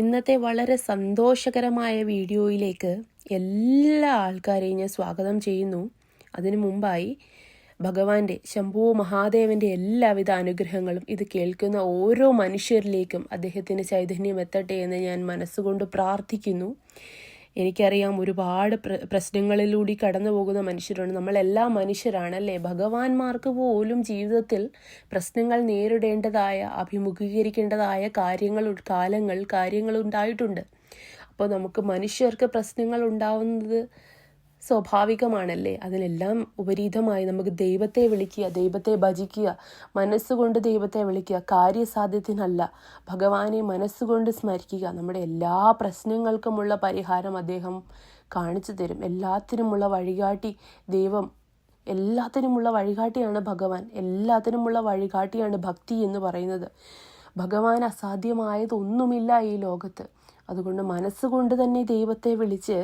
ഇന്നത്തെ വളരെ സന്തോഷകരമായ വീഡിയോയിലേക്ക് എല്ലാ ആൾക്കാരെയും ഞാൻ സ്വാഗതം ചെയ്യുന്നു. അതിനു മുമ്പായി ഭഗവാന്റെ ശംഭു മഹാദേവന്റെ എല്ലാവിധ അനുഗ്രഹങ്ങളും ഇത് കേൾക്കുന്ന ഓരോ മനുഷ്യരിലേക്കും അദ്ദേഹത്തിന് ചൈതന്യം എത്തട്ടെ എന്ന് ഞാൻ മനസ്സുകൊണ്ട് പ്രാർത്ഥിക്കുന്നു. എനിക്കറിയാം ഒരുപാട് പ്ര പ്രശ്നങ്ങളിലൂടെ കടന്നു പോകുന്ന മനുഷ്യരുണ്ട്. നമ്മളെല്ലാ മനുഷ്യരാണ് അല്ലേ ഭഗവാന്മാർക്ക് പോലും ജീവിതത്തിൽ പ്രശ്നങ്ങൾ നേരിടേണ്ടതായ അഭിമുഖീകരിക്കേണ്ടതായ കാര്യങ്ങൾ കാലങ്ങൾ കാര്യങ്ങൾ ഉണ്ടായിട്ടുണ്ട്. അപ്പോൾ നമുക്ക് മനുഷ്യർക്ക് പ്രശ്നങ്ങൾ ഉണ്ടാവുന്നത് സ്വാഭാവികമാണല്ലേ? അതിനെല്ലാം ഉപരീതമായി നമുക്ക് ദൈവത്തെ വിളിക്കുക ദൈവത്തെ ഭജിക്കുക മനസ്സുകൊണ്ട് ദൈവത്തെ വിളിക്കുക കാര്യസാധ്യത്തിനല്ല. ഭഗവാനെ മനസ്സുകൊണ്ട് സ്മരിക്കുക. നമ്മുടെ എല്ലാ പ്രശ്നങ്ങൾക്കുമുള്ള പരിഹാരം അദ്ദേഹം കാണിച്ചു തരും. എല്ലാത്തിനുമുള്ള വഴികാട്ടി ദൈവം എല്ലാത്തിനുമുള്ള വഴികാട്ടിയാണ് ഭഗവാൻ എല്ലാത്തിനുമുള്ള വഴികാട്ടിയാണ് ഭക്തി എന്ന് പറയുന്നത്. ഭഗവാൻ അസാധ്യമായതൊന്നുമില്ല ഈ ലോകത്ത്. അതുകൊണ്ട് മനസ്സുകൊണ്ട് തന്നെ ദൈവത്തെ വിളിച്ച്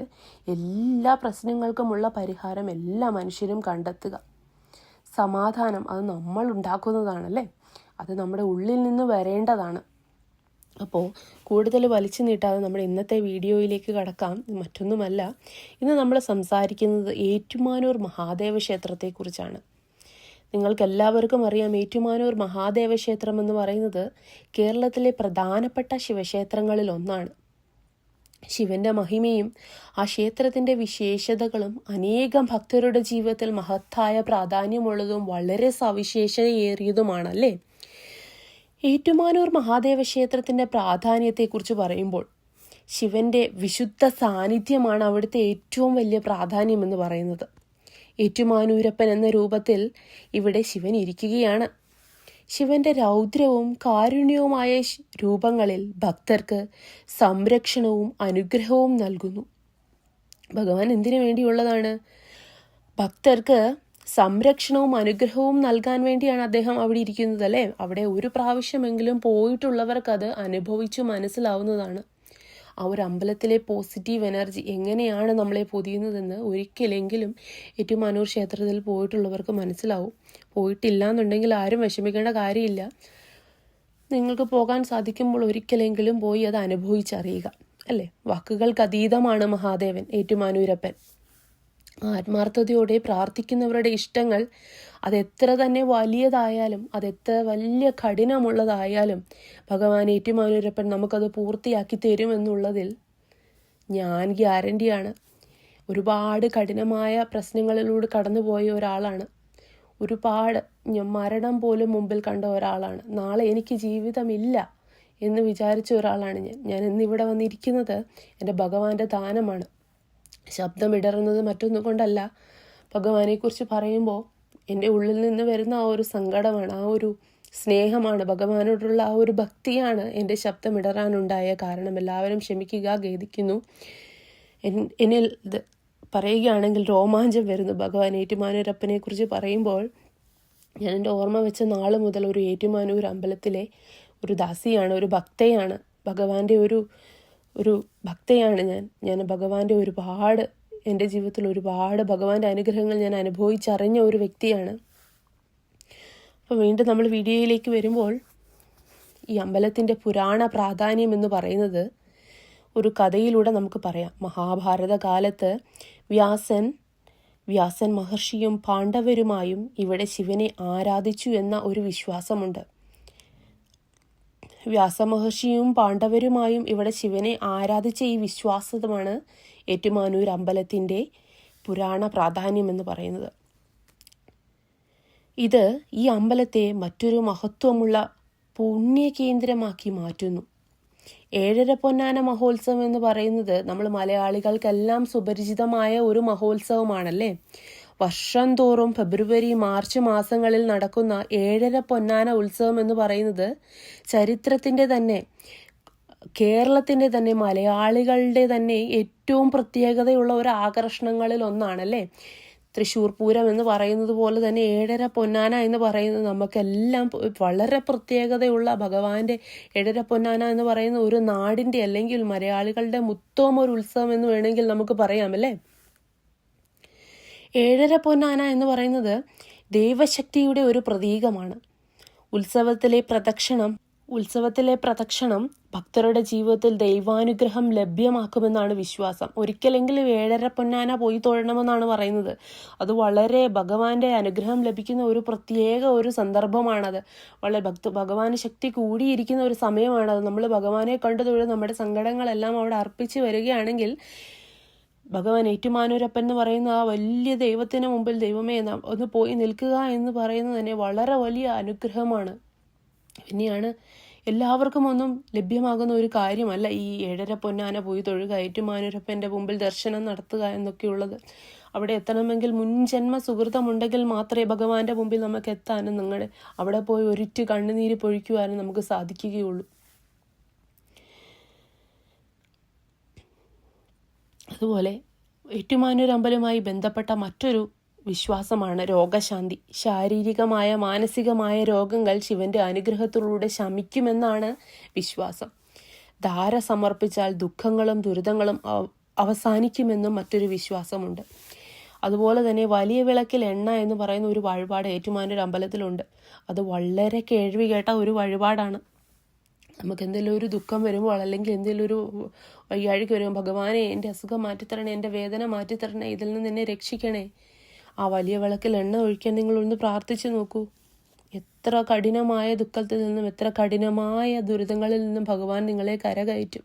എല്ലാ പ്രശ്നങ്ങൾക്കുമുള്ള പരിഹാരം എല്ലാ മനുഷ്യരും കണ്ടെത്തുക. സമാധാനം അത് നമ്മൾ ഉണ്ടാക്കുന്നതാണല്ലേ? അത് നമ്മുടെ ഉള്ളിൽ നിന്ന് വരേണ്ടതാണ്. അപ്പോൾ കൂടുതൽ വലിച്ചു നീട്ടാതെ നമ്മുടെ ഇന്നത്തെ വീഡിയോയിലേക്ക് കടക്കാം. മറ്റൊന്നുമല്ല ഇന്ന് നമ്മൾ സംസാരിക്കുന്നത് ഏറ്റുമാനൂർ മഹാദേവ ക്ഷേത്രത്തെക്കുറിച്ചാണ്. നിങ്ങൾക്ക് എല്ലാവർക്കും അറിയാം ഏറ്റുമാനൂർ മഹാദേവ ക്ഷേത്രം എന്ന് പറയുന്നത് കേരളത്തിലെ പ്രധാനപ്പെട്ട ശിവക്ഷേത്രങ്ങളിൽ ഒന്നാണ്. ശിവന്റെ മഹിമയും ആ ക്ഷേത്രത്തിന്റെ വിശേഷതകളും അനേകം ഭക്തരുടെ ജീവിതത്തിൽ മഹത്തായ പ്രാധാന്യമുള്ളതും വളരെ സവിശേഷതയേറിയതുമാണല്ലേ? ഏറ്റുമാനൂർ മഹാദേവ ക്ഷേത്രത്തിന്റെ പ്രാധാന്യത്തെക്കുറിച്ച് പറയുമ്പോൾ ശിവന്റെ വിശുദ്ധ സാന്നിധ്യമാണ് അവിടുത്തെ ഏറ്റവും വലിയ പ്രാധാന്യം എന്ന് പറയുന്നത്. ഏറ്റുമാനൂരപ്പൻ എന്ന രൂപത്തിൽ ഇവിടെ ശിവൻ ഇരിക്കുകയാണ്. ശിവന്റെ രൗദ്രവും കാരുണ്യവുമായ രൂപങ്ങളിൽ ഭക്തർക്ക് സംരക്ഷണവും അനുഗ്രഹവും നൽകുന്നു. ഭഗവാൻ എന്തിനു വേണ്ടിയുള്ളതാണ്? ഭക്തർക്ക് സംരക്ഷണവും അനുഗ്രഹവും നൽകാൻ വേണ്ടിയാണ് അദ്ദേഹം അവിടെ ഇരിക്കുന്നത് അല്ലേ? അവിടെ ഒരു പ്രാവശ്യമെങ്കിലും പോയിട്ടുള്ളവർക്ക് അത് അനുഭവിച്ചു മനസ്സിലാവുന്നതാണ്. ആ ഒരു അമ്പലത്തിലെ പോസിറ്റീവ് എനർജി എങ്ങനെയാണ് നമ്മളെ പൊതിയുന്നതെന്ന് ഒരിക്കലെങ്കിലും ഏറ്റുമാനൂർ ക്ഷേത്രത്തിൽ പോയിട്ടുള്ളവർക്ക് മനസ്സിലാവും. പോയിട്ടില്ല എന്നുണ്ടെങ്കിൽ ആരും വിഷമിക്കേണ്ട കാര്യമില്ല. നിങ്ങൾക്ക് പോകാൻ സാധിക്കുമ്പോൾ ഒരിക്കലെങ്കിലും പോയി അത് അനുഭവിച്ചറിയുക. അല്ലേ? വാക്കുകൾക്ക് അതീതമാണ് മഹാദേവൻ ഏറ്റുമാനൂരപ്പൻ. ആത്മാർത്ഥതയോടെ പ്രാർത്ഥിക്കുന്നവരുടെ ഇഷ്ടങ്ങൾ അതെത്ര തന്നെ വലിയതായാലും അതെത്ര വലിയ കഠിനമുള്ളതായാലും ഭഗവാൻ ഏറ്റുമാനൂരപ്പൻ നമുക്കത് പൂർത്തിയാക്കി തരുമെന്നുള്ളതിൽ ഞാൻ ഗ്യാരണ്ടിയാണ്. ഒരുപാട് കഠിനമായ പ്രശ്നങ്ങളിലൂടെ കടന്നുപോയ ഒരാളാണ്. ഒരുപാട് മരണം പോലും മുമ്പിൽ കണ്ട ഒരാളാണ്. നാളെ എനിക്ക് ജീവിതമില്ല എന്ന് വിചാരിച്ച ഒരാളാണ് ഞാൻ. ഞാൻ ഇന്നിവിടെ വന്നിരിക്കുന്നത് എന്റെ ഭഗവാന്റെ ദാനമാണ്. ശബ്ദം ഇടറുന്നത് മറ്റൊന്നും കൊണ്ടല്ല. ഭഗവാനെക്കുറിച്ച് പറയുമ്പോൾ എന്റെ ഉള്ളിൽ നിന്ന് വരുന്ന ആ ഒരു സങ്കടമാണ് ആ ഒരു സ്നേഹമാണ് ഭഗവാനോടുള്ള ആ ഒരു ഭക്തിയാണ് എന്റെ ശബ്ദം ഇടറാനുണ്ടായ കാരണം. എല്ലാവരും ക്ഷമിക്കുക ഖേദിക്കുന്നു. എന്നിൽ പറയുകയാണെങ്കിൽ രോമാഞ്ചം വരുന്നു. ഭഗവാൻ ഏറ്റുമാനൂരപ്പനെ കുറിച്ച് പറയുമ്പോൾ ഞാൻ എന്റെ ഓർമ്മ വെച്ച നാൾ മുതൽ ഒരു ഏറ്റുമാനൂർ അമ്പലത്തിലെ ഒരു ദാസിയാണ് ഒരു ഭക്തയാണ്. ഭഗവാന്റെ ഒരു ഒരു ഭക്തയാണ് ഞാൻ. ഞാൻ ഭഗവാന്റെ ഒരുപാട് എന്റെ ജീവിതത്തിൽ ഒരുപാട് ഭഗവാന്റെ അനുഗ്രഹങ്ങൾ ഞാൻ അനുഭവിച്ചറിഞ്ഞ ഒരു വ്യക്തിയാണ്. അപ്പോൾ വീണ്ടും നമ്മൾ വീഡിയോയിലേക്ക് വരുമ്പോൾ ഈ അമ്പലത്തിന്റെ പുരാണ പ്രാധാന്യം എന്ന് പറയുന്നത് ഒരു കഥയിലൂടെ നമുക്ക് പറയാം. മഹാഭാരത കാലത്ത് വ്യാസൻ വ്യാസൻ മഹർഷിയും പാണ്ഡവരുമായും ഇവിടെ ശിവനെ ആരാധിച്ചു എന്ന ഒരു വിശ്വാസമുണ്ട്. വ്യാസമഹർഷിയും പാണ്ഡവരുമായും ഇവിടെ ശിവനെ ആരാധിച്ച ഈ വിശ്വാസമാണ് ഏറ്റുമാനൂർ അമ്പലത്തിന്റെ പുരാണ പ്രാധാന്യം എന്ന് പറയുന്നത്. ഇത് ഈ അമ്പലത്തെ മറ്റൊരു മഹത്വമുള്ള പുണ്യകേന്ദ്രമാക്കി മാറ്റുന്നു. ഏഴര പൊന്നാന മഹോത്സവം എന്ന് പറയുന്നത് നമ്മൾ മലയാളികൾക്കെല്ലാം സുപരിചിതമായ ഒരു മഹോത്സവമാണല്ലേ? വർഷം തോറും ഫെബ്രുവരി മാർച്ച് മാസങ്ങളിൽ നടക്കുന്ന ഏഴര പൊന്നാന ഉത്സവം എന്ന് പറയുന്നത് ചരിത്രത്തിന്റെ തന്നെ കേരളത്തിന്റെ തന്നെ മലയാളികളുടെ തന്നെ ഏറ്റവും പ്രത്യേകതയുള്ള ഒരു ആകർഷണങ്ങളിൽ ഒന്നാണല്ലേ? തൃശ്ശൂർ പൂരം എന്ന് പറയുന്നത് പോലെ തന്നെ ഏഴര പൊന്നാന എന്ന് പറയുന്നത് നമുക്കെല്ലാം വളരെ പ്രത്യേകതയുള്ള ഭഗവാന്റെ ഏഴര പൊന്നാന എന്ന് പറയുന്ന ഒരു നാടിന്റെ അല്ലെങ്കിൽ മലയാളികളുടെ മുത്തോം ഒരു ഉത്സവം എന്ന് വേണമെങ്കിൽ നമുക്ക് പറയാം അല്ലേ? ഏഴര പൊന്നാന എന്ന് പറയുന്നത് ദൈവശക്തിയുടെ ഒരു പ്രതീകമാണ്. ഉത്സവത്തിലെ പ്രദക്ഷിണം ഉത്സവത്തിലെ പ്രദക്ഷിണം ഭക്തരുടെ ജീവിതത്തിൽ ദൈവാനുഗ്രഹം ലഭ്യമാക്കുമെന്നാണ് വിശ്വാസം. ഒരിക്കലെങ്കിലും ഏഴര പൊന്നാന പോയി തൊഴണമെന്നാണ് പറയുന്നത്. അത് വളരെ ഭഗവാന്റെ അനുഗ്രഹം ലഭിക്കുന്ന ഒരു പ്രത്യേക ഒരു സന്ദർഭമാണത്. വളരെ ഭക്ത ഭഗവാന് ശക്തി കൂടിയിരിക്കുന്ന ഒരു സമയമാണത്. നമ്മൾ ഭഗവാനെ കണ്ടു നമ്മുടെ സങ്കടങ്ങളെല്ലാം അവിടെ അർപ്പിച്ച് വരികയാണെങ്കിൽ ഭഗവാൻ ഏറ്റുമാനൂരപ്പൻ എന്ന് പറയുന്ന ആ വലിയ ദൈവത്തിന് മുമ്പിൽ ദൈവമേ ഒന്ന് പോയി നിൽക്കുക എന്ന് പറയുന്നത് തന്നെ വളരെ വലിയ അനുഗ്രഹമാണ്. പിന്നെയാണ് എല്ലാവർക്കും ഒന്നും ലഭ്യമാകുന്ന ഒരു കാര്യമല്ല ഈ ഏഴര പൊന്നാന പോയി തൊഴുക ഏറ്റുമാനൂരപ്പന്റെ മുമ്പിൽ ദർശനം നടത്തുക എന്നൊക്കെയുള്ളത്. അവിടെ എത്തണമെങ്കിൽ മുൻജന്മ സുഹൃത്തമുണ്ടെങ്കിൽ മാത്രമേ ഭഗവാന്റെ മുമ്പിൽ നമുക്ക് എത്താനും നിങ്ങളുടെ അവിടെ പോയി ഒരിറ്റ് കണ്ണുനീര് പൊഴിക്കുവാനും നമുക്ക് സാധിക്കുകയുള്ളൂ. അതുപോലെ ഏറ്റുമാനൂർ അമ്പലവുമായി ബന്ധപ്പെട്ട മറ്റൊരു വിശ്വാസമാണ് രോഗശാന്തി. ശാരീരികമായ മാനസികമായ രോഗങ്ങൾ ശിവന്റെ അനുഗ്രഹത്തിലൂടെ ശമിക്കുമെന്നാണ് വിശ്വാസം. ധാര സമർപ്പിച്ചാൽ ദുഃഖങ്ങളും ദുരിതങ്ങളും അവസാനിക്കുമെന്നും മറ്റൊരു വിശ്വാസമുണ്ട്. അതുപോലെ തന്നെ വലിയ വിളക്കിൽ എണ്ണ എന്ന് പറയുന്ന ഒരു വഴിപാട് ഏറ്റുമാനൂർ അമ്പലത്തിലുണ്ട് അത് വളരെ കേൾവി കേട്ട ഒരു വഴിപാടാണ്. നമുക്ക് എന്തെങ്കിലും ഒരു ദുഃഖം വരുമ്പോൾ അല്ലെങ്കിൽ എന്തെങ്കിലും ഒരു വയ്യാഴിക്ക് വരുമ്പോൾ ഭഗവാനെ എന്റെ അസുഖം മാറ്റിത്തരണേ എന്റെ വേദന മാറ്റിത്തരണേ ഇതിൽ നിന്ന് എന്നെ രക്ഷിക്കണേ. ആ വലിയ വിളക്കിൽ എണ്ണ ഒഴിക്കാൻ നിങ്ങളൊന്ന് പ്രാർത്ഥിച്ചു നോക്കൂ. എത്ര കഠിനമായ ദുഃഖത്തിൽ നിന്നും എത്ര കഠിനമായ ദുരിതങ്ങളിൽ നിന്നും ഭഗവാൻ നിങ്ങളെ കരകയറ്റും.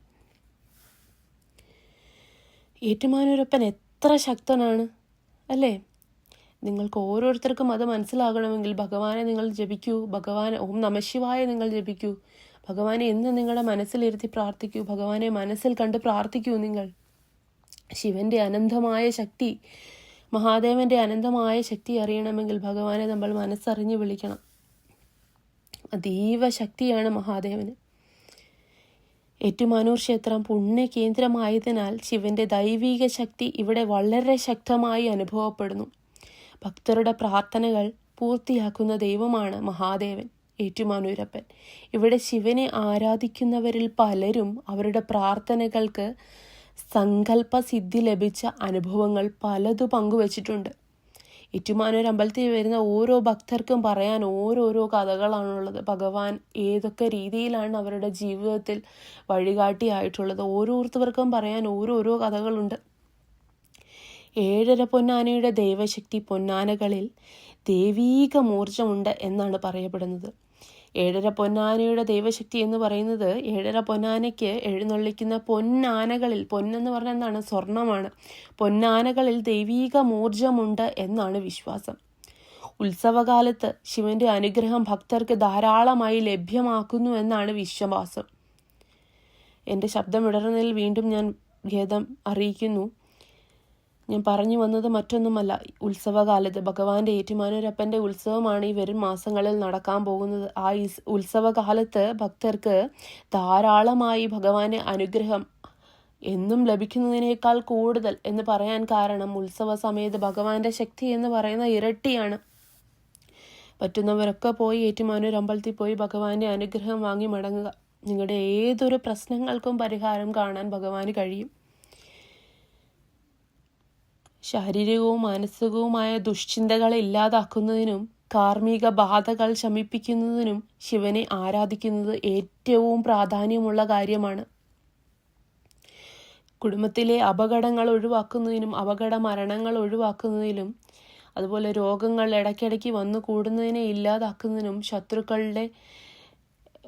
ഏറ്റുമാനൂരപ്പൻ എത്ര ശക്തനാണ് അല്ലേ? നിങ്ങൾക്ക് ഓരോരുത്തർക്കും അത് മനസ്സിലാകണമെങ്കിൽ ഭഗവാനെ നിങ്ങൾ ജപിക്കൂ. ഭഗവാൻ ഓം നമശിവായ നിങ്ങൾ ജപിക്കൂ. ഭഗവാനെ എന്ന് നിങ്ങളുടെ മനസ്സിലിരുത്തി പ്രാർത്ഥിക്കൂ. ഭഗവാനെ മനസ്സിൽ കണ്ട് പ്രാർത്ഥിക്കൂ നിങ്ങൾ. ശിവന്റെ അനന്തമായ ശക്തി മഹാദേവന്റെ അനന്തമായ ശക്തി അറിയണമെങ്കിൽ ഭഗവാനെ നമ്മൾ മനസ്സറിഞ്ഞ് വിളിക്കണം. അതീവ ശക്തിയാണ് മഹാദേവന്. ഏറ്റുമാനൂർ ക്ഷേത്രം പുണ്യ കേന്ദ്രമായതിനാൽ ശിവന്റെ ദൈവിക ശക്തി ഇവിടെ വളരെ ശക്തമായി അനുഭവപ്പെടുന്നു. ഭക്തരുടെ പ്രാർത്ഥനകൾ പൂർത്തിയാക്കുന്ന ദൈവമാണ് മഹാദേവൻ. ഏറ്റുമാനൂരപ്പൻ. ഇവിടെ ശിവനെ ആരാധിക്കുന്നവരിൽ പലരും അവരുടെ പ്രാർത്ഥനകൾക്ക് സങ്കല്പ സിദ്ധി ലഭിച്ച അനുഭവങ്ങൾ പലതു പങ്കുവച്ചിട്ടുണ്ട്. ഏറ്റുമാനൂർ അമ്പലത്തിൽ വരുന്ന ഓരോ ഭക്തർക്കും പറയാൻ ഓരോരോ കഥകളാണുള്ളത്. ഭഗവാൻ ഏതൊക്കെ രീതിയിലാണ് അവരുടെ ജീവിതത്തിൽ വഴികാട്ടിയായിട്ടുള്ളത് ഓരോരുത്തർക്കും പറയാൻ ഓരോരോ കഥകളുണ്ട്. ഏഴര പൊന്നാനയുടെ ദൈവശക്തി പൊന്നാനകളിൽ ദൈവീക മൂർജമുണ്ട് എന്നാണ് പറയപ്പെടുന്നത്. ഏഴര പൊന്നാനയുടെ ദൈവശക്തി എന്ന് പറയുന്നത് ഏഴര പൊന്നാനയ്ക്ക് എഴുന്നള്ളിക്കുന്ന പൊന്നാനകളിൽ പൊന്നെന്ന് പറഞ്ഞാൽ എന്താണ്? സ്വർണമാണ്. പൊന്നാനകളിൽ ദൈവീക മൂർജമുണ്ട് എന്നാണ് വിശ്വാസം. ഉത്സവകാലത്ത് ശിവന്റെ അനുഗ്രഹം ഭക്തർക്ക് ധാരാളമായി ലഭ്യമാക്കുന്നു എന്നാണ് വിശ്വാസം. എന്റെ ശബ്ദം ഇടറുന്നതിൽ വീണ്ടും ഞാൻ ഖേദം അറിയിക്കുന്നു. ഞാൻ പറഞ്ഞു വന്നത് മറ്റൊന്നുമല്ല. ഉത്സവകാലത്ത് ഭഗവാന്റെ ഏറ്റുമാനൂരപ്പന്റെ ഉത്സവമാണ് ഈ വരും മാസങ്ങളിൽ നടക്കാൻ പോകുന്നത്. ആ ഉത്സവകാലത്ത് ഭക്തർക്ക് ധാരാളമായി ഭഗവാന്റെ അനുഗ്രഹം എന്നും ലഭിക്കുന്നതിനേക്കാൾ കൂടുതൽ എന്ന് പറയാൻ കാരണം ഉത്സവ സമയത്ത് ഭഗവാന്റെ ശക്തി എന്ന് പറയുന്ന ഇരട്ടിയാണ്. പറ്റുന്നവരൊക്കെ പോയി ഏറ്റുമാനൂർ അമ്പലത്തിൽ പോയി ഭഗവാന്റെ അനുഗ്രഹം വാങ്ങി മടങ്ങുക. നിങ്ങളുടെ ഏതൊരു പ്രശ്നങ്ങൾക്കും പരിഹാരം കാണാൻ ഭഗവാന് കഴിയും. ശാരീരികവും മാനസികവുമായ ദുശ്ചിന്തകളെ ഇല്ലാതാക്കുന്നതിനും കാർമ്മിക ബാധകൾ ശമിപ്പിക്കുന്നതിനും ശിവനെ ആരാധിക്കുന്നത് ഏറ്റവും പ്രാധാന്യമുള്ള കാര്യമാണ്. കുടുംബത്തിലെ അപകടങ്ങൾ ഒഴിവാക്കുന്നതിനും അപകട മരണങ്ങൾ ഒഴിവാക്കുന്നതിലും അതുപോലെ രോഗങ്ങൾ ഇടയ്ക്കിടയ്ക്ക് വന്നു കൂടുന്നതിനെ ഇല്ലാതാക്കുന്നതിനും ശത്രുക്കളുടെ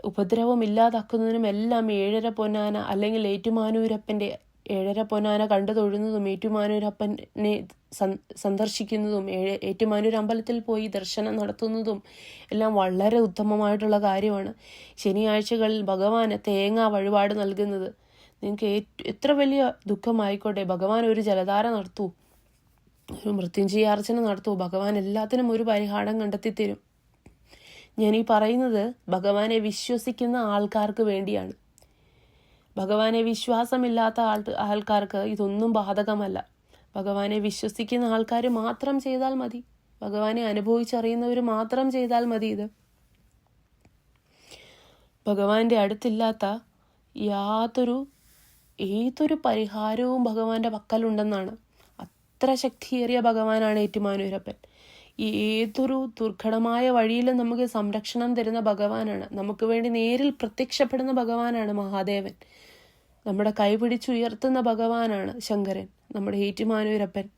ഉപദ്രവം ഇല്ലാതാക്കുന്നതിനും എല്ലാം ഏഴര പൊന്നാന അല്ലെങ്കിൽ ഏറ്റുമാനൂരപ്പന്റെ ഏഴര പൊന്നാന കണ്ടു തൊഴുന്നതും ഏറ്റുമാനൂരപ്പനെ സന് സന്ദർശിക്കുന്നതും ഏറ്റുമാനൂർ അമ്പലത്തിൽ പോയി ദർശനം നടത്തുന്നതും എല്ലാം വളരെ ഉത്തമമായിട്ടുള്ള കാര്യമാണ്. ശനിയാഴ്ചകളിൽ ഭഗവാന് തേങ്ങ വഴിപാട് നൽകുന്നത്. നിങ്ങൾക്ക് എത്ര വലിയ ദുഃഖമായിക്കോട്ടെ. ഭഗവാൻ ഒരു ജലധാര നടത്തൂ. ഒരു മൃത്യുഞ്ജയാർച്ചന നടത്തൂ. ഭഗവാൻ എല്ലാത്തിനും ഒരു പരിഹാരം കണ്ടെത്തി തരും ഞാൻ ഈ പറയുന്നത് ഭഗവാനെ വിശ്വസിക്കുന്ന ആൾക്കാർക്ക് വേണ്ടിയാണ്. ഭഗവാനെ വിശ്വാസമില്ലാത്ത ആൾ ആൾക്കാർക്ക് ഇതൊന്നും ബാധകമല്ല. ഭഗവാനെ വിശ്വസിക്കുന്ന ആൾക്കാർ മാത്രം ചെയ്താൽ മതി. ഭഗവാനെ അനുഭവിച്ചറിയുന്നവർ മാത്രം ചെയ്താൽ മതി ഇത്. ഭഗവാന്റെ അടുത്തില്ലാത്ത യാതൊരു ഏതൊരു പരിഹാരവും ഭഗവാന്റെ പക്കലുണ്ടെന്നാണ്. അത്ര ശക്തിയേറിയ ഭഗവാനാണ് ഏറ്റുമാനൂരപ്പൻ. ഏതൊരു ദുർഘടമായ വഴിയിലും നമുക്ക് സംരക്ഷണം തരുന്ന ഭഗവാനാണ്. നമുക്ക് വേണ്ടി നേരിൽ പ്രത്യക്ഷപ്പെടുന്ന ഭഗവാനാണ് മഹാദേവൻ. നമ്മുടെ കൈപിടിച്ചുയർത്തുന്ന ഭഗവാനാണ് ശങ്കരൻ നമ്മുടെ ഏറ്റുമാനൂരപ്പൻ.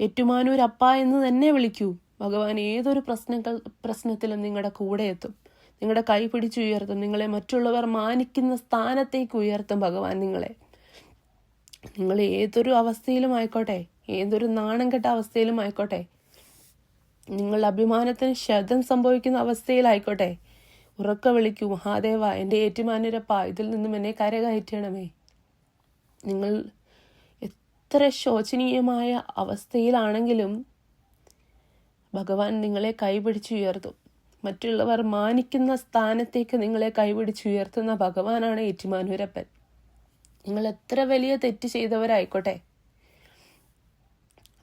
ഏറ്റുമാനൂരപ്പ എന്ന് തന്നെ വിളിക്കൂ. ഭഗവാൻ ഏതൊരു പ്രശ്നങ്ങൾ പ്രശ്നത്തിലും നിങ്ങളുടെ കൂടെ എത്തും. നിങ്ങളുടെ കൈ പിടിച്ചുയർത്തും നിങ്ങളെ മറ്റുള്ളവർ മാനിക്കുന്ന സ്ഥാനത്തേക്ക് ഉയർത്തും ഭഗവാൻ നിങ്ങളെ. നിങ്ങൾ ഏതൊരു അവസ്ഥയിലും ആയിക്കോട്ടെ ഏതൊരു നാണം കെട്ട അവസ്ഥയിലും ആയിക്കോട്ടെ നിങ്ങളുടെ അഭിമാനത്തിന് ക്ഷതം സംഭവിക്കുന്ന അവസ്ഥയിലായിക്കോട്ടെ. ഉറക്ക വിളിക്കൂ. മഹാദേവ എന്റെ ഏറ്റുമാനൂരപ്പ ഇതിൽ നിന്നും എന്നെ കരകയറ്റണമേ. നിങ്ങൾ എത്ര ശോചനീയമായ അവസ്ഥയിലാണെങ്കിലും ഭഗവാൻ നിങ്ങളെ കൈപിടിച്ചുയർത്തും. മറ്റുള്ളവർ മാനിക്കുന്ന സ്ഥാനത്തേക്ക് നിങ്ങളെ കൈപിടിച്ചുയർത്തുന്ന ഭഗവാനാണ് ഏറ്റുമാനൂരപ്പൻ. നിങ്ങൾ എത്ര വലിയ തെറ്റ് ചെയ്തവരായിക്കോട്ടെ.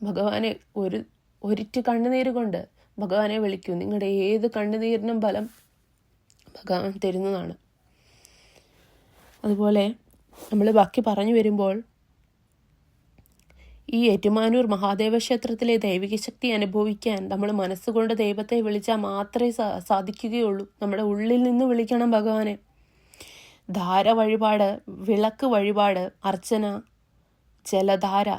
ഭഗവാനെ ഒരു ഒരിറ്റ് കണ്ണുനീര് കൊണ്ട് ഭഗവാനെ വിളിക്കൂ. നിങ്ങളുടെ ഏത് കണ്ണുനീരിനും ഫലം ഭഗവാൻ തരുന്നതാണ്. അതുപോലെ നമ്മൾ ബാക്കി പറഞ്ഞു വരുമ്പോൾ ഈ ഏറ്റുമാനൂർ മഹാദേവ ക്ഷേത്രത്തിലെ ദൈവിക ശക്തി അനുഭവിക്കാൻ നമ്മൾ മനസ്സുകൊണ്ട് ദൈവത്തെ വിളിച്ചാൽ മാത്രമേ സാധിക്കുകയുള്ളൂ. നമ്മുടെ ഉള്ളിൽ നിന്ന് വിളിക്കണം ഭഗവാനെ. ധാര വഴിപാട് വിളക്ക് വഴിപാട് അർച്ചന ജലധാര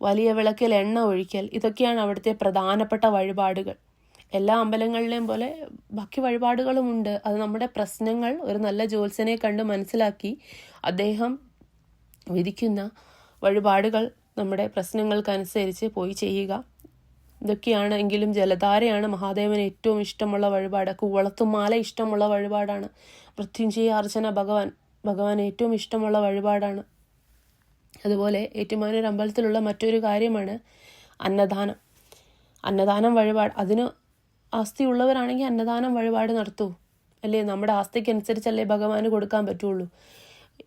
വലിയ വിളക്കിൽ എണ്ണ ഒഴിക്കൽ ഇതൊക്കെയാണ് അവിടുത്തെ പ്രധാനപ്പെട്ട വഴിപാടുകൾ. എല്ലാ അമ്പലങ്ങളിലെയും പോലെ ബാക്കി വഴിപാടുകളുമുണ്ട് അത് നമ്മുടെ പ്രശ്നങ്ങൾ ഒരു നല്ല ജ്യോത്സനെ കണ്ട് മനസ്സിലാക്കി അദ്ദേഹം വിധിക്കുന്ന വഴിപാടുകൾ നമ്മുടെ പ്രശ്നങ്ങൾക്കനുസരിച്ച് പോയി ചെയ്യുക. ഇതൊക്കെയാണ് എങ്കിലും ജലധാരയാണ് മഹാദേവന് ഏറ്റവും ഇഷ്ടമുള്ള വഴിപാട്. കൂവളത്തുമാല ഇഷ്ടമുള്ള വഴിപാടാണ്. മൃത്യുഞ്ജയ അർച്ചന ഭഗവാൻ ഭഗവാൻ ഏറ്റവും ഇഷ്ടമുള്ള വഴിപാടാണ്. അതുപോലെ ഏറ്റുമാനൂർ അമ്പലത്തിലുള്ള മറ്റൊരു കാര്യമാണ് അന്നദാനം. അന്നദാനം വഴിപാട്. അതിന് ആസ്തി ഉള്ളവരാണെങ്കിൽ അന്നദാനം വഴിപാട് നടത്തൂ. അല്ലേ? നമ്മുടെ ആസ്തിക്കനുസരിച്ചല്ലേ ഭഗവാന് കൊടുക്കാൻ പറ്റുള്ളൂ.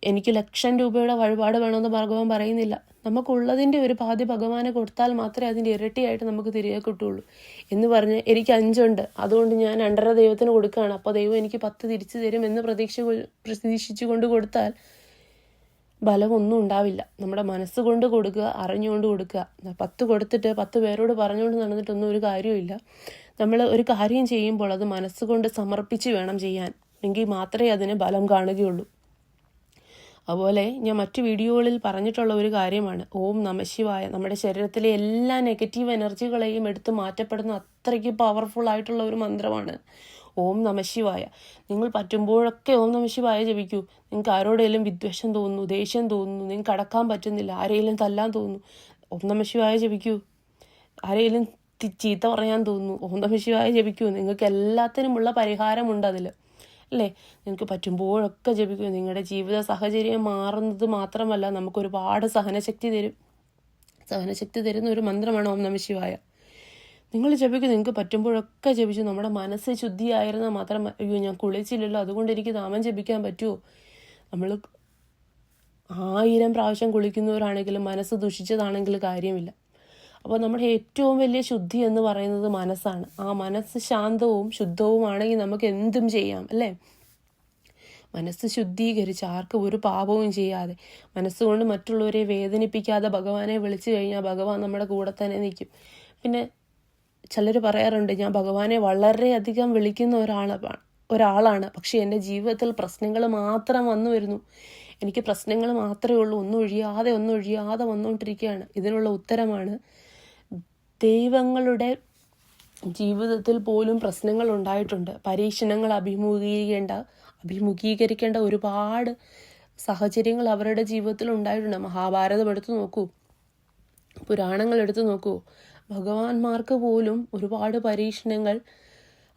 എനിക്ക് ലക്ഷം രൂപയുടെ വഴിപാട് വേണമെന്ന് ഭഗവാൻ പറയുന്നില്ല. നമുക്കുള്ളതിന്റെ ഒരു പാതി ഭഗവാന് കൊടുത്താൽ മാത്രമേ അതിന്റെ ഇരട്ടിയായിട്ട് നമുക്ക് തിരികെ കിട്ടുള്ളൂ. എന്ന് പറഞ്ഞ് എനിക്ക് അഞ്ചുണ്ട്. അതുകൊണ്ട് ഞാൻ രണ്ടര ദൈവത്തിന് കൊടുക്കുകയാണ്. അപ്പോൾ ദൈവം എനിക്ക് പത്ത് തിരിച്ചു തരും എന്ന് പ്രതീക്ഷ പ്രതീക്ഷിച്ചുകൊണ്ട് കൊടുത്താൽ ബലമൊന്നും ഉണ്ടാവില്ല. നമ്മുടെ മനസ്സുകൊണ്ട് കൊടുക്കുക അറിഞ്ഞുകൊണ്ട് കൊടുക്കുക. പത്ത് കൊടുത്തിട്ട് പത്ത് പേരോട് പറഞ്ഞുകൊണ്ട് നടന്നിട്ടൊന്നും ഒരു കാര്യമില്ല നമ്മൾ ഒരു കാര്യം ചെയ്യുമ്പോൾ അത് മനസ്സുകൊണ്ട് സമർപ്പിച്ച് വേണം ചെയ്യാൻ. എങ്കിൽ മാത്രമേ അതിന് ബലം കാണുകയുള്ളൂ. അതുപോലെ ഞാൻ മറ്റു വീഡിയോകളിൽ പറഞ്ഞിട്ടുള്ള ഒരു കാര്യമാണ്. ഓം നമശിവായ നമ്മുടെ ശരീരത്തിലെ എല്ലാ നെഗറ്റീവ് എനർജികളെയും എടുത്ത് മാറ്റപ്പെടുന്ന അത്രയ്ക്ക് പവർഫുൾ ആയിട്ടുള്ള ഒരു മന്ത്രമാണ്. ഓം നമശിവായ നിങ്ങൾ പറ്റുമ്പോഴൊക്കെ ഓം നമശിവായ ജപിക്കൂ. നിങ്ങൾക്ക് ആരോടെങ്കിലും വിദ്വേഷം തോന്നുന്നു ദേഷ്യം തോന്നുന്നു നിങ്ങൾക്ക് അടക്കാൻ പറ്റുന്നില്ല ആരെങ്കിലും തല്ലാൻ തോന്നുന്നു ഓം നമശിവായ ജപിക്കൂ. ആരെങ്കിലും ചീത്ത പറയാൻ തോന്നുന്നു ഓം നമശിവായ ജപിക്കൂ. നിങ്ങൾക്ക് എല്ലാത്തിനുമുള്ള പരിഹാരമുണ്ട് അതിൽ അല്ലേ? നിങ്ങൾക്ക് പറ്റുമ്പോഴൊക്കെ ജപിക്കൂ. നിങ്ങളുടെ ജീവിത സാഹചര്യം മാറുന്നത് മാത്രമല്ല നമുക്ക് ഒരുപാട് സഹനശക്തി തരും. സഹനശക്തി തരുന്ന ഒരു മന്ത്രമാണ് ഓം നമ ശിവായ. നിങ്ങൾ ജപിക്കും നിങ്ങൾക്ക് പറ്റുമ്പോഴൊക്കെ ജപിച്ചു. നമ്മുടെ മനസ്സ് ശുദ്ധിയായിരുന്നാൽ മാത്രം അയ്യോ ഞാൻ കുളിച്ചില്ലല്ലോ. അതുകൊണ്ട് എനിക്ക് നാമം ജപിക്കാൻ പറ്റുമോ നമ്മൾ ആയിരം പ്രാവശ്യം കുളിക്കുന്നവരാണെങ്കിലും മനസ്സ് ദുഷിച്ചതാണെങ്കിലും കാര്യമില്ല. അപ്പോൾ നമ്മുടെ ഏറ്റവും വലിയ ശുദ്ധി എന്ന് പറയുന്നത് മനസ്സാണ്. ആ മനസ്സ് ശാന്തവും ശുദ്ധവുമാണെങ്കിൽ നമുക്ക് എന്തും ചെയ്യാം അല്ലേ? മനസ്സ് ശുദ്ധീകരിച്ച് ആർക്കും ഒരു പാപവും ചെയ്യാതെ മനസ്സുകൊണ്ട് മറ്റുള്ളവരെ വേദനിപ്പിക്കാതെ ഭഗവാനെ വിളിച്ചു കഴിഞ്ഞാൽ ഭഗവാൻ നമ്മുടെ കൂടെ തന്നെ നിൽക്കും. പിന്നെ ചിലർ പറയാറുണ്ട് ഞാൻ ഭഗവാനെ വളരെയധികം വിളിക്കുന്ന ഒരാളാണ് ഒരാളാണ്. പക്ഷേ എന്റെ ജീവിതത്തിൽ പ്രശ്നങ്ങൾ മാത്രം വന്നു വരുന്നു. എനിക്ക് പ്രശ്നങ്ങൾ മാത്രമേ ഉള്ളൂ. ഒന്നും ഒഴിയാതെ ഒന്നും ഒഴിയാതെ വന്നുകൊണ്ടിരിക്കുകയാണ്. ഇതിനുള്ള ഉത്തരമാണ് ദൈവങ്ങളുടെ ജീവിതത്തിൽ പോലും പ്രശ്നങ്ങൾ ഉണ്ടായിട്ടുണ്ട്. പരീക്ഷണങ്ങൾ അഭിമുഖീകരിക്കേണ്ട അഭിമുഖീകരിക്കേണ്ട ഒരുപാട് സാഹചര്യങ്ങൾ അവരുടെ ജീവിതത്തിൽ ഉണ്ടായിട്ടുണ്ട്. മഹാഭാരതം എടുത്തു നോക്കൂ. പുരാണങ്ങൾ എടുത്തു നോക്കൂ. ഭഗവാന്മാർക്ക് പോലും ഒരുപാട് പരീക്ഷണങ്ങൾ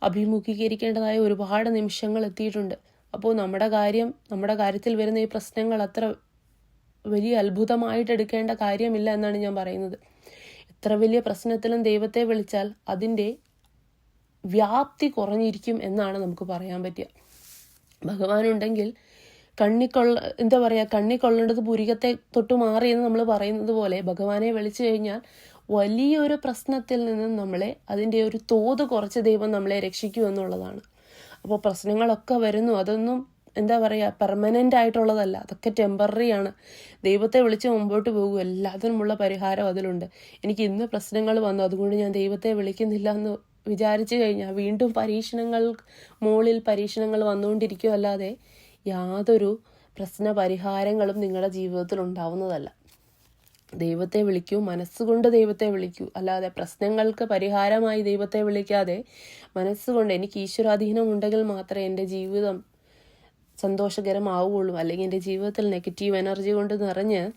അഭിമുഖീകരിക്കേണ്ടതായ ഒരുപാട് നിമിഷങ്ങൾ എത്തിയിട്ടുണ്ട്. അപ്പോൾ നമ്മുടെ കാര്യം നമ്മുടെ കാര്യത്തിൽ വരുന്ന ഈ പ്രശ്നങ്ങൾ അത്ര വലിയ അത്ഭുതമായിട്ട് എടുക്കേണ്ട കാര്യമില്ല എന്നാണ് ഞാൻ പറയുന്നത്. എത്ര വലിയ പ്രശ്നത്തിലും ദൈവത്തെ വിളിച്ചാൽ അതിന്റെ വ്യാപ്തി കുറഞ്ഞിരിക്കും എന്നാണ് നമുക്ക് പറയാൻ പറ്റുക. ഭഗവാനുണ്ടെങ്കിൽ കണ്ണിക്കൊള്ള എന്താ പറയുക കണ്ണിക്കൊള്ളേണ്ടത് പുരികത്തെ തൊട്ട് മാറിയെന്ന് നമ്മൾ പറയുന്നത് പോലെ ഭഗവാനെ വിളിച്ചു കഴിഞ്ഞാൽ വലിയൊരു പ്രശ്നത്തിൽ നിന്നും നമ്മളെ അതിന്റെ ഒരു തോത് കുറച്ച് ദൈവം നമ്മളെ രക്ഷിക്കൂ എന്നുള്ളതാണ്. അപ്പോൾ പ്രശ്നങ്ങളൊക്കെ വരുന്നു. അതൊന്നും എന്താ പറയുക പെർമനന്റ് ആയിട്ടുള്ളതല്ല. അതൊക്കെ ടെമ്പററി ആണ്. ദൈവത്തെ വിളിച്ച് മുമ്പോട്ട് പോകും. എല്ലാത്തിനുമുള്ള പരിഹാരം അതിലുണ്ട്. എനിക്ക് ഇന്ന് പ്രശ്നങ്ങൾ വന്നു. അതുകൊണ്ട് ഞാൻ ദൈവത്തെ വിളിക്കുന്നില്ല എന്ന് വിചാരിച്ചു കഴിഞ്ഞാൽ വീണ്ടും പരീക്ഷണങ്ങൾ മുകളിൽ പരീക്ഷണങ്ങൾ വന്നുകൊണ്ടിരിക്കുകയല്ലാതെ യാതൊരു പ്രശ്ന പരിഹാരങ്ങളും നിങ്ങളുടെ ജീവിതത്തിൽ ഉണ്ടാവുന്നതല്ല. ദൈവത്തെ വിളിക്കൂ മനസ്സുകൊണ്ട് ദൈവത്തെ വിളിക്കൂ. അല്ലാതെ പ്രശ്നങ്ങൾക്ക് പരിഹാരമായി ദൈവത്തെ വിളിക്കാതെ മനസ്സുകൊണ്ട് എനിക്ക് ഈശ്വരാധീനം ഉണ്ടെങ്കിൽ മാത്രമേ എന്റെ ജീവിതം സന്തോഷകരമാവുകയുള്ളൂ. അല്ലെങ്കിൽ എന്റെ ജീവിതത്തിൽ നെഗറ്റീവ് എനർജി കൊണ്ട് നിറഞ്ഞ്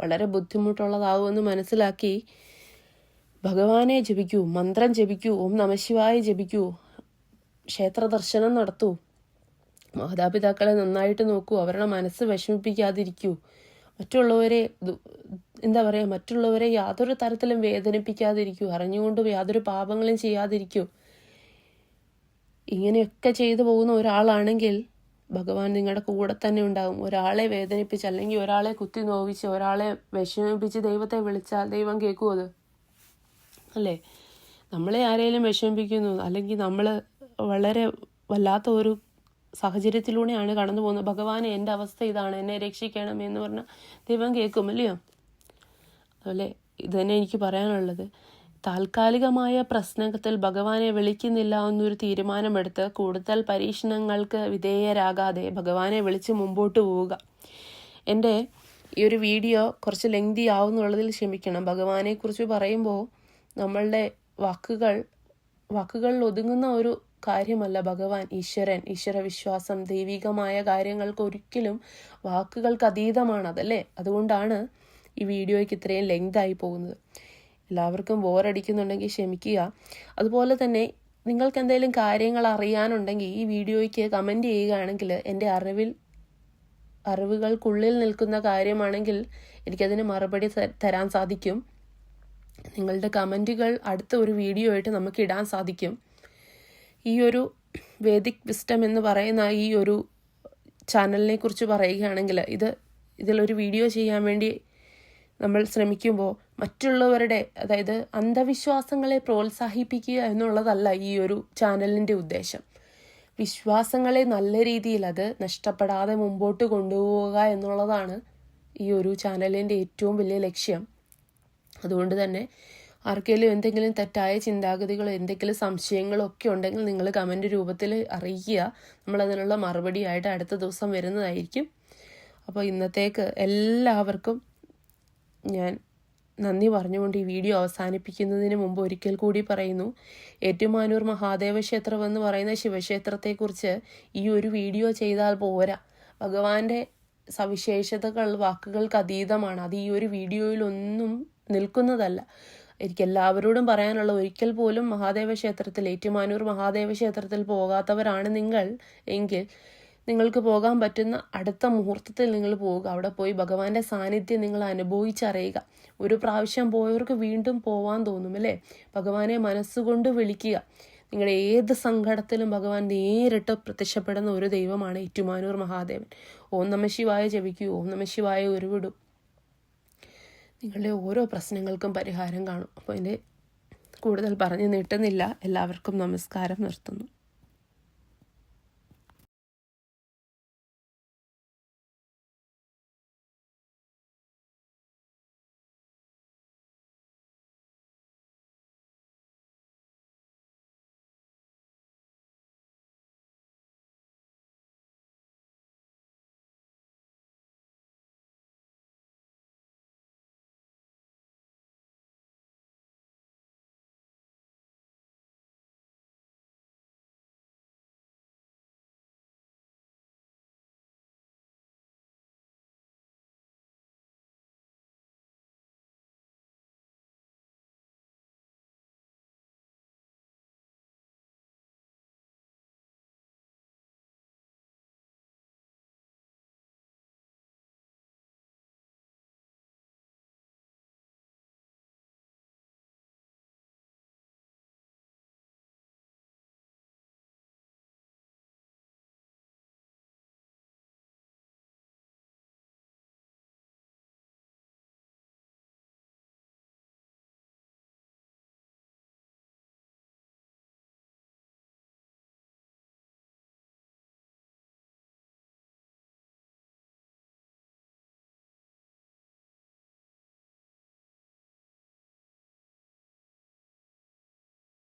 വളരെ ബുദ്ധിമുട്ടുള്ളതാവുമെന്ന് മനസ്സിലാക്കി ഭഗവാനെ ജപിക്കൂ മന്ത്രം ജപിക്കൂ ഓം നമശിവായ ജപിക്കൂ ക്ഷേത്ര ദർശനം നടത്തൂ മാതാപിതാക്കളെ നന്നായിട്ട് നോക്കൂ അവരുടെ മനസ്സ് വിഷമിപ്പിക്കാതിരിക്കൂ. മറ്റുള്ളവരെ എന്താ പറയുക മറ്റുള്ളവരെ യാതൊരു തരത്തിലും വേദനിപ്പിക്കാതിരിക്കൂ അറിഞ്ഞുകൊണ്ട് യാതൊരു പാപങ്ങളും ചെയ്യാതിരിക്കൂ. ഇങ്ങനെയൊക്കെ ചെയ്തു പോകുന്ന ഒരാളാണെങ്കിൽ ഭഗവാൻ നിങ്ങളുടെ കൂടെ തന്നെ ഉണ്ടാകും ഒരാളെ വേദനിപ്പിച്ച് അല്ലെങ്കിൽ ഒരാളെ കുത്തി നോവിച്ച് ഒരാളെ വിഷമിപ്പിച്ച് ദൈവത്തെ വിളിച്ചാൽ ദൈവം കേൾക്കുമോ അത്? അല്ലേ? നമ്മളെ ആരെങ്കിലും വിഷമിപ്പിക്കുന്നു അല്ലെങ്കിൽ നമ്മൾ വളരെ വല്ലാത്ത ഒരു സാഹചര്യത്തിലൂടെയാണ് കടന്നു പോകുന്നത് ഭഗവാൻ എന്റെ അവസ്ഥ ഇതാണ് എന്നെ രക്ഷിക്കണം എന്ന് പറഞ്ഞാൽ ദൈവം കേൾക്കും അല്ലയോ? അതുപോലെ ഇത് തന്നെ എനിക്ക് പറയാനുള്ളത്. താൽക്കാലികമായ പ്രശ്നത്തിൽ ഭഗവാനെ വിളിക്കുന്നില്ല എന്നൊരു തീരുമാനമെടുത്ത് കൂടുതൽ പരീക്ഷണങ്ങൾക്ക് വിധേയരാകാതെ ഭഗവാനെ വിളിച്ച് മുമ്പോട്ട് പോവുക. എന്റെ ഈ ഒരു വീഡിയോ കുറച്ച് ലെങ്തി ആവുന്നുള്ളതിൽ ക്ഷമിക്കണം. ഭഗവാനെക്കുറിച്ച് പറയുമ്പോൾ നമ്മളുടെ വാക്കുകൾ വാക്കുകളിൽ ഒതുങ്ങുന്ന ഒരു കാര്യമല്ല ഭഗവാൻ ഈശ്വരൻ. ഈശ്വരവിശ്വാസം ദൈവികമായ കാര്യങ്ങൾക്ക് ഒരിക്കലും വാക്കുകൾക്ക് അതീതമാണ് അതല്ലേ? അതുകൊണ്ടാണ് ഈ വീഡിയോയ്ക്ക് ഇത്രയും ലെങ്ത് ആയി പോകുന്നത്. എല്ലാവർക്കും ബോറടിക്കുന്നുണ്ടെങ്കിൽ ക്ഷമിക്കുക. അതുപോലെ തന്നെ നിങ്ങൾക്ക് എന്തെങ്കിലും കാര്യങ്ങൾ അറിയാനുണ്ടെങ്കിൽ ഈ വീഡിയോയ്ക്ക് കമന്റ് ചെയ്യുകയാണെങ്കിൽ എന്റെ അറിവിൽ അറിവുകൾക്കുള്ളിൽ നിൽക്കുന്ന കാര്യമാണെങ്കിൽ എനിക്കതിന് മറുപടി തരാൻ സാധിക്കും. നിങ്ങളുടെ കമന്റുകൾ അടുത്ത ഒരു വീഡിയോ ആയിട്ട് നമുക്ക് ഇടാൻ സാധിക്കും. ഈ ഒരു വേദിക് വിസ്റ്റം എന്ന് പറയുന്ന ഈ ഒരു ചാനലിനെ കുറിച്ച് പറയുകയാണെങ്കിൽ ഇത് ഇതിലൊരു വീഡിയോ ചെയ്യാൻ വേണ്ടി നമ്മൾ ശ്രമിക്കുമ്പോൾ മറ്റുള്ളവരുടെ അതായത് അന്ധവിശ്വാസങ്ങളെ പ്രോത്സാഹിപ്പിക്കുക എന്നുള്ളതല്ല ഈ ഒരു ചാനലിന്റെ ഉദ്ദേശം. വിശ്വാസങ്ങളെ നല്ല രീതിയിൽ അത് നഷ്ടപ്പെടാതെ മുമ്പോട്ട് കൊണ്ടുപോവുക എന്നുള്ളതാണ് ഈ ഒരു ചാനലിന്റെ ഏറ്റവും വലിയ ലക്ഷ്യം. അതുകൊണ്ട് തന്നെ ആർക്കെങ്കിലും എന്തെങ്കിലും തെറ്റായ ചിന്താഗതികളോ എന്തെങ്കിലും സംശയങ്ങളോ ഒക്കെ ഉണ്ടെങ്കിൽ നിങ്ങൾ കമന്റ് രൂപത്തിൽ അറിയിക്കുക. നമ്മളതിനുള്ള മറുപടിയായിട്ട് അടുത്ത ദിവസം വരുന്നതായിരിക്കും. അപ്പോൾ ഇന്നത്തേക്ക് എല്ലാവർക്കും ഞാൻ നന്ദി പറഞ്ഞുകൊണ്ട് ഈ വീഡിയോ അവസാനിപ്പിക്കുന്നതിന് മുമ്പ് ഒരിക്കൽ കൂടി പറയുന്നു. ഏറ്റുമാനൂർ മഹാദേവ ക്ഷേത്രം എന്ന് പറയുന്ന ശിവക്ഷേത്രത്തെക്കുറിച്ച് ഈ ഒരു വീഡിയോ ചെയ്താൽ പോരാ. ഭഗവാന്റെ സവിശേഷതകൾ വാക്കുകൾക്ക് അതീതമാണ്. അത് ഈ ഒരു വീഡിയോയിലൊന്നും നിൽക്കുന്നതല്ല. എനിക്ക് എല്ലാവരോടും പറയാനുള്ള ഒരിക്കൽ പോലും മഹാദേവ ക്ഷേത്രത്തിൽ ഏറ്റുമാനൂർ മഹാദേവ ക്ഷേത്രത്തിൽ പോകാത്തവരാണ് നിങ്ങൾ. എങ്കിൽ നിങ്ങൾക്ക് പോകാൻ പറ്റുന്ന അടുത്ത മുഹൂർത്തത്തിൽ നിങ്ങൾ പോവുക അവിടെ പോയി ഭഗവാന്റെ സാന്നിധ്യം നിങ്ങൾ അനുഭവിച്ചറിയുക. ഒരു പ്രാവശ്യം പോയവർക്ക് വീണ്ടും പോവാൻ തോന്നും അല്ലേ? ഭഗവാനെ മനസ്സുകൊണ്ട് വിളിക്കുക. നിങ്ങളുടെ ഏത് സങ്കടത്തിലും ഭഗവാൻ നേരിട്ട് പ്രത്യക്ഷപ്പെടുന്ന ഒരു ദൈവമാണ് ഏറ്റുമാനൂർ മഹാദേവൻ. ഓം നമ ശിവായ ജപിക്കൂ ഓം നമ ശിവായ ഉരുവിടൂ. നിങ്ങളുടെ ഓരോ പ്രശ്നങ്ങൾക്കും പരിഹാരം കാണും. അപ്പോൾ എന്റെ കൂടുതൽ പറഞ്ഞു നീട്ടുന്നില്ല. എല്ലാവർക്കും നമസ്കാരം നിർത്തുന്നു.